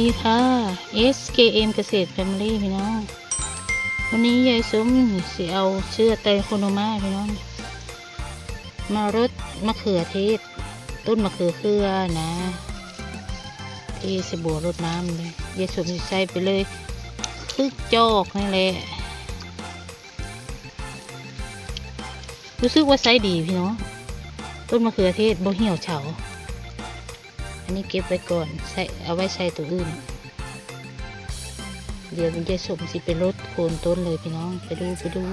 ดีค่ะ SKM เกษตรแฟมิลี่พี่น้อง วันนี้ยายสมสิเอาเชื่อไตโคโนมาพี่น้อง มารดมะเขือเทศ ต้นมะเขือเครือนะ ที่สบัวรดน้ำเลยยายสมใส่ไปเลยคือจอกนี่แหละ รู้สึกว่าไซส์ดีพี่น้อง ต้นมะเขือเทศบ่เหี่ยวเฉา อันนี้เก็บไว้ก่อนใส่เอาไว้ใส่ตัวอื่น เดี๋ยวมันจะสมสิเป็นรถโคนต้นเลยพี่น้องไปดูไปดู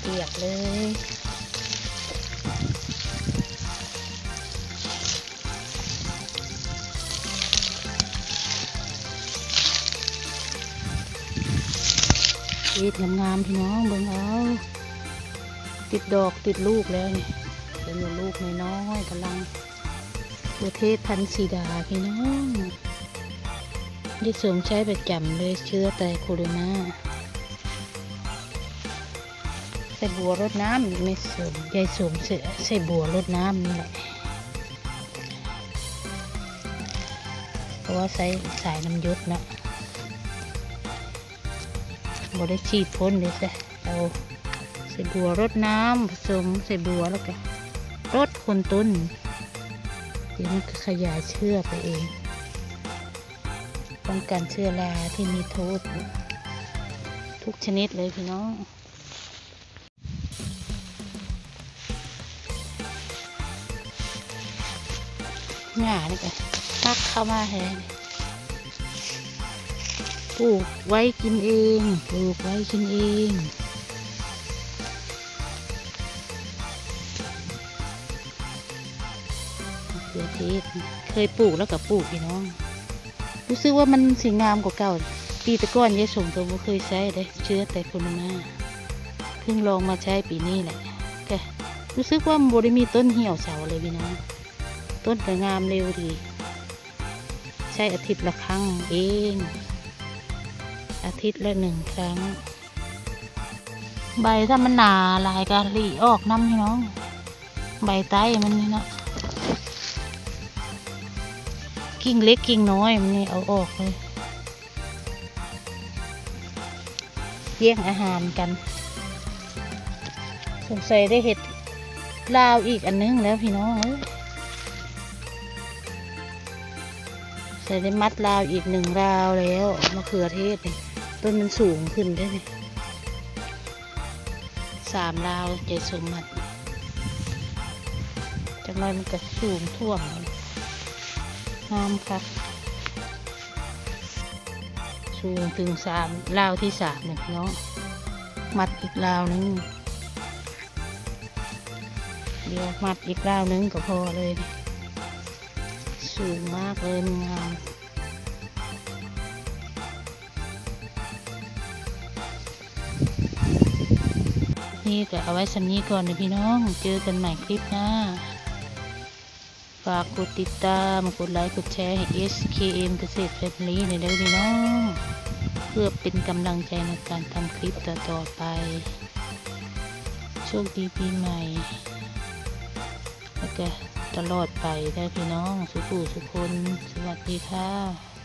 เปียกๆเลย ชีดงามๆพี่น้องเบิ่งเอาติดดอกติดลูกแล้วนี่เป็นลูกน้อยกำลังประเทศพันธุ์สีดาพี่น้องที่สวมใช้ประจำเลยเชื้อแต่โคโรนาใส่บัวรดน้ำไม่สวมยายสวมใส่ใส่บัวรดน้ำนี่แหละเพราะว่าใส่สายน้ำยศนะ บได้ฉีดพ่นเลยจ้ะเอาใส่บัวรดน้ำผสมใส่บัวแล้วก็รดคนต้นเดี๋ยวมันก็ขยายเชื้อไปเองป้องกันเชื้อราที่มีโทษ ทุกชนิดเลยพี่น้องหญ้านี่ก็ตักเข้ามาแทน ปลูกไว้กินเอง ปลูกไว้กินเองเขือเทศเคยปลูกแล้วกับปลูกพี่น้อง รู้สึกว่ามันสีงามกว่าเก่า ปีตะก้อนยายสมตัวบ่เคยใช้เลยเชื้อแต่คนมาเพิ่งลองมาใช้ปีนี้แหละแกรู้สึกว่าบริมีต้นเหี่ยวเฉาเลยพี่น้อง ต้นก็งามเร็วดี ใช้อาทิตย์ละครั้งเอง อาทิตย์ละหนึ่งครั้ง ใบถ้ามันหนาหลายก็หลีออกน้ำพี่น้อง ใบไต้มันนี่เนาะกิ่งเล็กกิ่งน้อยมันนี่เอาออกเลยแย่งอาหารกันสงสัยได้เห็ดลาวอีกอันนึงแล้วพี่น้องใส่ได้มัดลาวอีกหนึ่งราวแล้วมะเขือเทศนี่ ต้นมันสูงขึ้นได้ไหมสามราวใจสมัดจากนั้นมันก็สูงท่วมงามครับ สูงถึงสามราวที่สามเนี่ยพี่น้องมัดอีกราวนึงเดี๋ยวมัดอีกราวนึงก็พอเลย สูงมากเลยงาม นี่ก็เอาไว้สำนี้ก่อนนะพี่น้อง เจอกันใหม่คลิปหน้า ฝากกดติดตามกดไลค์กดแชร์ให้ SKM เกษตรแฟมิลี่ในอยเด้อพี่น้อง เพื่อเป็นกำลังใจในการทำคลิปต่อๆไป โชคดีปีใหม่ แล้วก็ตลอดไปได้พี่น้อง สุขสุคน สวัสดีค่ะ